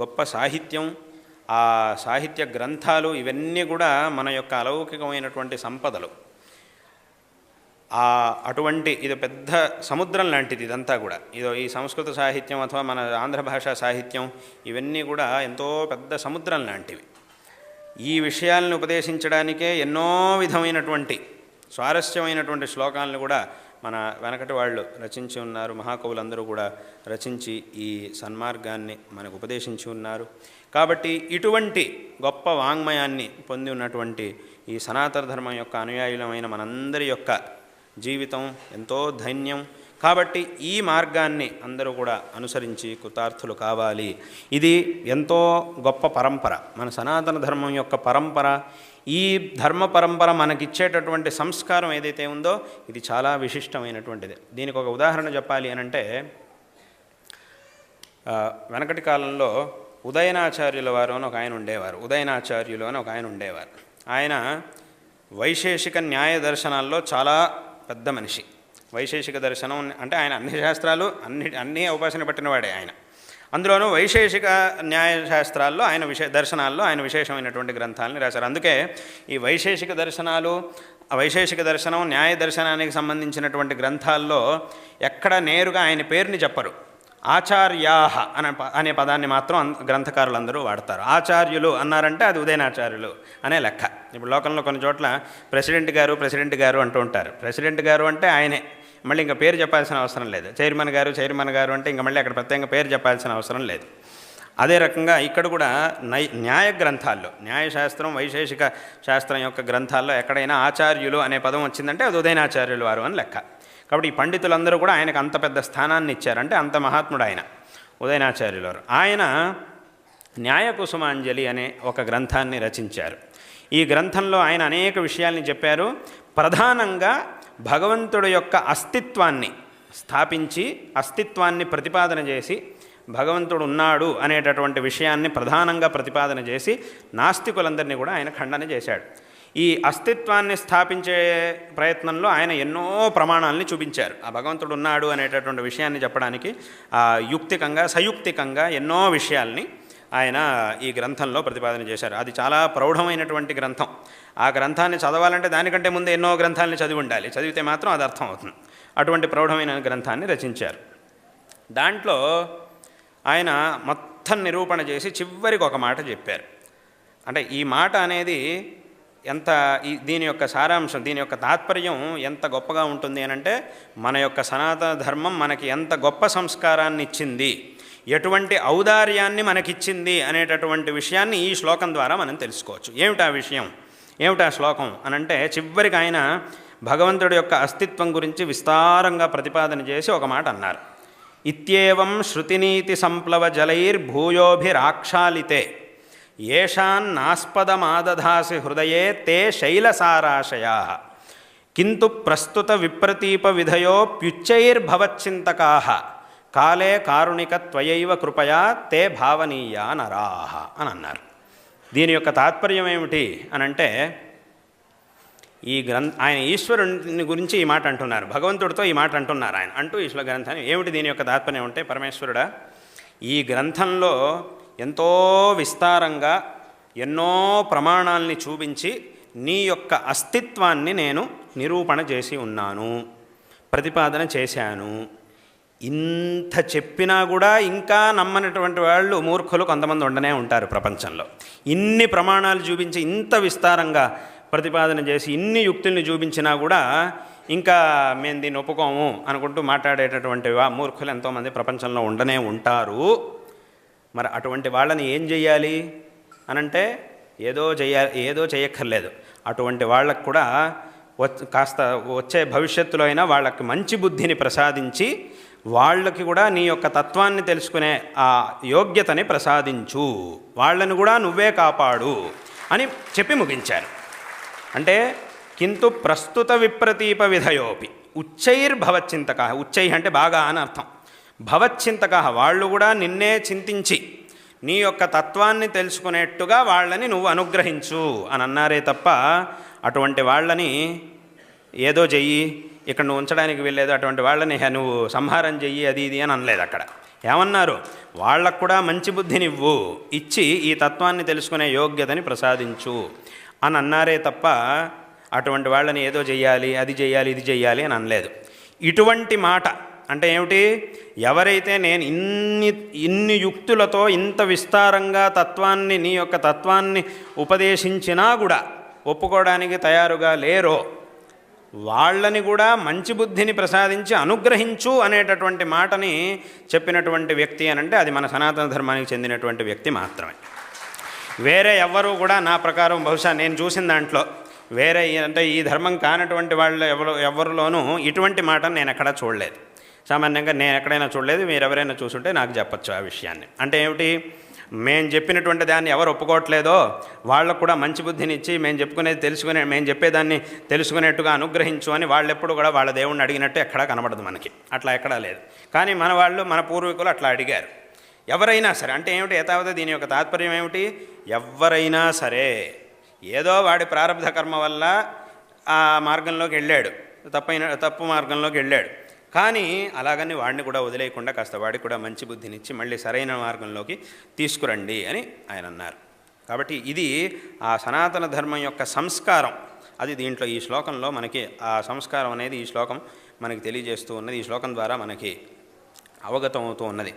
గొప్ప సాహిత్యం ఆ సాహిత్య గ్రంథాలు ఇవన్నీ కూడా మన యొక్క అలౌకికమైనటువంటి సంపదలు. ఆ అటువంటి ఇది పెద్ద సముద్రం లాంటిది ఇదంతా కూడా. ఇదో ఈ సంస్కృత సాహిత్యం అథవా మన ఆంధ్ర భాషా సాహిత్యం ఇవన్నీ కూడా ఎంతో పెద్ద సముద్రం లాంటివి. ఈ విషయాలను ఉపదేశించడానికే ఎన్నో విధమైనటువంటి స్వారస్యమైనటువంటి శ్లోకాలను కూడా మన వెనకటి వాళ్ళు రచించి ఉన్నారు మహాకవులందరూ కూడా రచించి ఈ సన్మార్గాన్ని మనకు ఉపదేశించి ఉన్నారు. కాబట్టి ఇటువంటి గొప్ప వాంగ్మయాన్ని పొంది ఉన్నటువంటి ఈ సనాతన ధర్మం యొక్క అనుయాయులమైన మనందరి యొక్క జీవితం ఎంతో ధైన్యం. కాబట్టి ఈ మార్గాన్ని అందరూ కూడా అనుసరించి కృతార్థులు కావాలి. ఇది ఎంతో గొప్ప పరంపర. మన సనాతన ధర్మం యొక్క పరంపర ఈ ధర్మ పరంపర మనకిచ్చేటటువంటి సంస్కారం ఏదైతే ఉందో ఇది చాలా విశిష్టమైనటువంటిది. దీనికి ఒక ఉదాహరణ చెప్పాలి అనంటే వెనకటి కాలంలో ఉదయనాచార్యుల వారు అని ఒక ఆయన ఉండేవారు. ఉదయనాచార్యులు అని ఒక ఆయన ఉండేవారు. ఆయన వైశేషిక న్యాయ దర్శనాల్లో చాలా పెద్ద మనిషి. వైశేషిక దర్శనం అంటే ఆయన అన్ని శాస్త్రాలు అన్ని అన్ని ఉపాసన పట్టినవాడే ఆయన. అందులోనూ వైశేషిక న్యాయశాస్త్రాల్లో ఆయన విశే దర్శనాల్లో ఆయన విశేషమైనటువంటి గ్రంథాలని రాశారు. అందుకే ఈ వైశేషిక దర్శనాలు వైశేషిక దర్శనం న్యాయ దర్శనానికి సంబంధించినటువంటి గ్రంథాల్లో ఎక్కడ నేరుగా ఆయన పేరుని చెప్పరు. ఆచార్యాహ అనే అనే పదాన్ని మాత్రం అన్- గ్రంథకారులందరూ వాడతారు. ఆచార్యులు అన్నారంటే అది ఉదయనాచార్యులు అనే లెక్క. ఇప్పుడు లోకంలో కొన్ని చోట్ల ప్రెసిడెంట్ గారు ప్రెసిడెంట్ గారు అంటూ ఉంటారు. ప్రెసిడెంట్ గారు అంటే ఆయనే. మళ్ళీ ఇంకా పేరు చెప్పాల్సిన అవసరం లేదు. చైర్మన్ గారు చైర్మన్ గారు అంటే ఇంకా మళ్ళీ అక్కడ ప్రత్యేకంగా పేరు చెప్పాల్సిన అవసరం లేదు. అదే రకంగా ఇక్కడ కూడా నై న్యాయ గ్రంథాల్లో న్యాయశాస్త్రం వైశేషిక శాస్త్రం యొక్క గ్రంథాల్లో ఎక్కడైనా ఆచార్యులు అనే పదం వచ్చిందంటే అది ఉదయనాచార్యులు వారు అని లెక్క. కాబట్టి ఈ పండితులందరూ కూడా ఆయనకు అంత పెద్ద స్థానాన్ని ఇచ్చారంటే అంత మహాత్ముడు ఆయన ఉదయనాచార్యులు వారు. ఆయన న్యాయకుసుమాంజలి అనే ఒక గ్రంథాన్ని రచించారు. ఈ గ్రంథంలో ఆయన అనేక విషయాల్ని చెప్పారు. ప్రధానంగా భగవంతుడి యొక్క అస్తిత్వాన్ని స్థాపించి అస్తిత్వాన్ని ప్రతిపాదన చేసి భగవంతుడు ఉన్నాడు అనేటటువంటి విషయాన్ని ప్రధానంగా ప్రతిపాదన చేసి నాస్తికులందరినీ కూడా ఆయన ఖండన చేశాడు. ఈ అస్తిత్వాన్ని స్థాపించే ప్రయత్నంలో ఆయన ఎన్నో ప్రమాణాలని చూపించారు. ఆ భగవంతుడు ఉన్నాడు అనేటటువంటి విషయాన్ని చెప్పడానికి యుక్తికంగా సయుక్తికంగా ఎన్నో విషయాల్ని ఆయన ఈ గ్రంథంలో ప్రతిపాదన చేశారు. అది చాలా ప్రౌఢమైనటువంటి గ్రంథం. ఆ గ్రంథాన్ని చదవాలంటే దానికంటే ముందు ఎన్నో గ్రంథాలని చదివి ఉండాలి. చదివితే మాత్రం అది అర్థం అవుతుంది. అటువంటి ప్రౌఢమైన గ్రంథాన్ని రచించారు. దాంట్లో ఆయన మొత్తం నిరూపణ చేసి చివరికి ఒక మాట చెప్పారు. అంటే ఈ మాట అనేది ఎంత ఈ దీని యొక్క సారాంశం దీని యొక్క తాత్పర్యం ఎంత గొప్పగా ఉంటుంది అని అంటే మన యొక్క సనాతన ధర్మం మనకి ఎంత గొప్ప సంస్కారాన్ని ఇచ్చింది ఎటువంటి ఔదార్యాన్ని మనకిచ్చింది అనేటటువంటి విషయాన్ని ఈ శ్లోకం ద్వారా మనం తెలుసుకోవచ్చు. ఏమిటా విషయం? ఏమిటా శ్లోకం? అనంటే చివరికి ఆయన భగవంతుడి యొక్క అస్తిత్వం గురించి విస్తారంగా ప్రతిపాదన చేసి ఒక మాట అన్నారు. ఇత్యేవం శృతినీతి సంప్లవ జలైర్భూయోభిరాక్షాళితే ఏషాన్నాస్పదమాదధాసి హృదయే తే శైలసారాశయా. కింటు ప్రస్తుత విప్రతీప విధయో ప్యుచ్చైర్భవచ్చింతకా. కాలే కారుణిక త్వయైవ కృపయా తే భావనీయా నరాహ అని అన్నారు. దీని యొక్క తాత్పర్యం ఏమిటి అని అంటే ఈ గ్రంథ ఆయన ఈశ్వరుని గురించి ఈ మాట అంటున్నారు. భగవంతుడితో ఈ మాట అంటున్నారు ఆయన. అంటూ ఈశ్వర గ్రంథాన్ని ఏమిటి దీని యొక్క తాత్పర్యం అంటే పరమేశ్వరుడా ఈ గ్రంథంలో ఎంతో విస్తారంగా ఎన్నో ప్రమాణాల్ని చూపించి నీ యొక్క అస్తిత్వాన్ని నేను నిరూపణ చేసి ఉన్నాను ప్రతిపాదన చేశాను. ఇంత చెప్పినా కూడా ఇంకా నమ్మనటువంటి వాళ్ళు మూర్ఖులు కొంతమంది ఉండనే ఉంటారు ప్రపంచంలో. ఇన్ని ప్రమాణాలు చూపించి ఇంత విస్తారంగా ప్రతిపాదన చేసి ఇన్ని యుక్తుల్ని చూపించినా కూడా ఇంకా మేము దీన్ని ఒప్పుకోము అనుకుంటూ మాట్లాడేటటువంటి మూర్ఖులు ఎంతోమంది ప్రపంచంలో ఉండనే ఉంటారు. మరి అటువంటి వాళ్ళని ఏం చెయ్యాలి? అనంటే ఏదో చేయ ఏదో చేయక్కర్లేదు అటువంటి వాళ్ళకు కూడా వచ్ కాస్త వచ్చే భవిష్యత్తులో అయినా వాళ్ళకి మంచి బుద్ధిని ప్రసాదించి వాళ్ళకి కూడా నీ యొక్క తత్వాన్ని తెలుసుకునే ఆ యోగ్యతని ప్రసాదించు. వాళ్ళను కూడా నువ్వే కాపాడు అని చెప్పి ముగించారు. అంటే కింటు ప్రస్తుత విప్రతీప విధయోపి. ఉచ్చైర్భవచ్చింతక ఉచ్చై అంటే బాగా అని అర్థం. భవచ్చింతక వాళ్ళు కూడా నిన్నే చింతించి నీ యొక్క తత్వాన్ని తెలుసుకునేట్టుగా వాళ్ళని నువ్వు అనుగ్రహించు అని అన్నారే తప్ప అటువంటి వాళ్ళని ఏదో చెయ్యి ఇక్కడ నువ్వు ఉంచడానికి వెళ్ళేదు అటువంటి వాళ్ళని నువ్వు సంహారం చెయ్యి అది ఇది అని అనలేదు అక్కడ. ఏమన్నారు? వాళ్ళకు కూడా మంచి బుద్ధినివ్వు ఇచ్చి ఈ తత్వాన్ని తెలుసుకునే యోగ్యతని ప్రసాదించు అని అన్నారే తప్ప అటువంటి వాళ్ళని ఏదో చెయ్యాలి అది చెయ్యాలి ఇది చెయ్యాలి అని అనలేదు. ఇటువంటి మాట అంటే ఏమిటి? ఎవరైతే నేను ఇన్ని ఇన్ని యుక్తులతో ఇంత విస్తారంగా తత్వాన్ని నీ యొక్క తత్వాన్ని ఉపదేశించినా కూడా ఒప్పుకోవడానికి తయారుగా లేరో వాళ్ళని కూడా మంచి బుద్ధిని ప్రసాదించి అనుగ్రహించు అనేటటువంటి మాటని చెప్పినటువంటి వ్యక్తి అని అంటే అది మన సనాతన ధర్మానికి చెందినటువంటి వ్యక్తి మాత్రమే. వేరే ఎవ్వరూ కూడా నా ప్రకారం బహుశా నేను చూసిన దాంట్లో వేరే అంటే ఈ ధర్మం కానటువంటి వాళ్ళు ఎవరు ఎవరిలోనూ ఇటువంటి మాటను నేను ఎక్కడా చూడలేదు. సామాన్యంగా నేను ఎక్కడైనా చూడలేదు మీరు ఎవరైనా చూసుంటే నాకు చెప్పచ్చు ఆ విషయాన్ని. అంటే ఏమిటి? మేము చెప్పినటువంటి దాన్ని ఎవరు ఒప్పుకోవట్లేదో వాళ్ళకు కూడా మంచి బుద్ధిని ఇచ్చి మేము చెప్పుకునేది తెలుసుకునే మేము చెప్పేదాన్ని తెలుసుకునేట్టుగా అనుగ్రహించు అని వాళ్ళెప్పుడు కూడా వాళ్ళ దేవుణ్ణి అడిగినట్టు ఎక్కడా కనబడదు మనకి. అట్లా ఎక్కడా లేదు. కానీ మన వాళ్ళు మన పూర్వీకులు అట్లా అడిగారు. ఎవరైనా సరే అంటే ఏమిటి యథావత దీని యొక్క తాత్పర్యం ఏమిటి? ఎవరైనా సరే ఏదో వాడి ప్రారంభ కర్మ వల్ల ఆ మార్గంలోకి వెళ్ళాడు. తప్పైన తప్పు మార్గంలోకి వెళ్ళాడు. కానీ అలాగని వాడిని కూడా వదిలేయకుండా కాస్త వాడికి కూడా మంచి బుద్ధినిచ్చి మళ్ళీ సరైన మార్గంలోకి తీసుకురండి అని ఆయన అన్నారు. కాబట్టి ఇది ఆ సనాతన ధర్మం యొక్క సంస్కారం. అది దీంట్లో ఈ శ్లోకంలో మనకి ఆ సంస్కారం అనేది ఈ శ్లోకం మనకి తెలియజేస్తూ ఉన్నది. ఈ శ్లోకం ద్వారా మనకి అవగతం అవుతూ ఉన్నది.